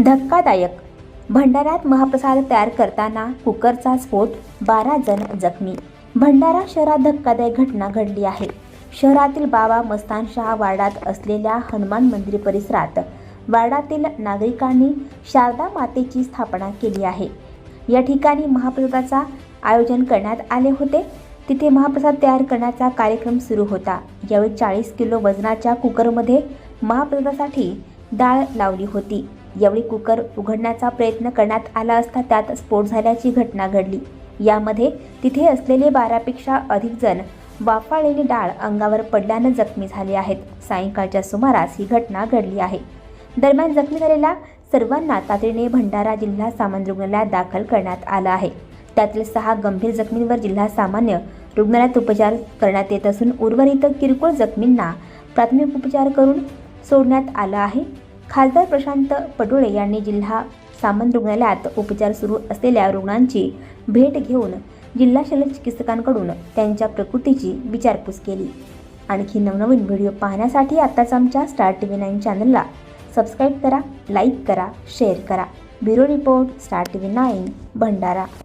धक्कादायक. भंडाऱ्यात महाप्रसाद तयार करताना कुकरचा स्फोट बारा जण जखमी. भंडारा शहरात धक्कादायक घटना घडली आहे. शहरातील बाबा मस्तानशहा वार्डात असलेल्या हनुमान मंदिर परिसरात वार्डातील नागरिकांनी शारदा मातेची स्थापना केली आहे. या ठिकाणी महाप्रसादाचा आयोजन करण्यात आले होते. तिथे महाप्रसाद तयार करण्याचा कार्यक्रम सुरू होता. यावेळी चाळीस किलो वजनाच्या कुकरमध्ये महाप्रसादासाठी डाळ लावली होती. यावेळी कुकर उघडण्याचा प्रयत्न करण्यात आला असता त्यात स्फोट झाल्याची घटना घडली. यामध्ये तिथे असलेले बारापेक्षा अधिक जण वाफाळलेली डाळ अंगावर पडल्यानं जखमी झाले आहेत. सायंकाळच्या सुमारास ही घटना घडली आहे. दरम्यान जखमी झालेल्या सर्वांना तातडीने भंडारा जिल्हा सामान्य रुग्णालयात दाखल करण्यात आलं आहे. त्यातील सहा गंभीर जखमींवर जिल्हा सामान्य रुग्णालयात उपचार करण्यात येत असून उर्वरित किरकोळ जखमींना प्राथमिक उपचार करून सोडण्यात आलं आहे. खासदार प्रशांत पटोळे यांनी जिल्हा सामान्य रुग्णालयात उपचार सुरू असलेल्या रुग्णांची भेट घेऊन जिल्हा शल्य चिकित्सकांकडून त्यांच्या प्रकृतीची विचारपूस केली. आणखी नवनवीन व्हिडिओ पाहण्यासाठी आत्ताच आमच्या स्टार टी व्ही नाईन चॅनलला सबस्क्राईब करा लाईक करा शेअर करा. Bureau report star T V nine Bhandara.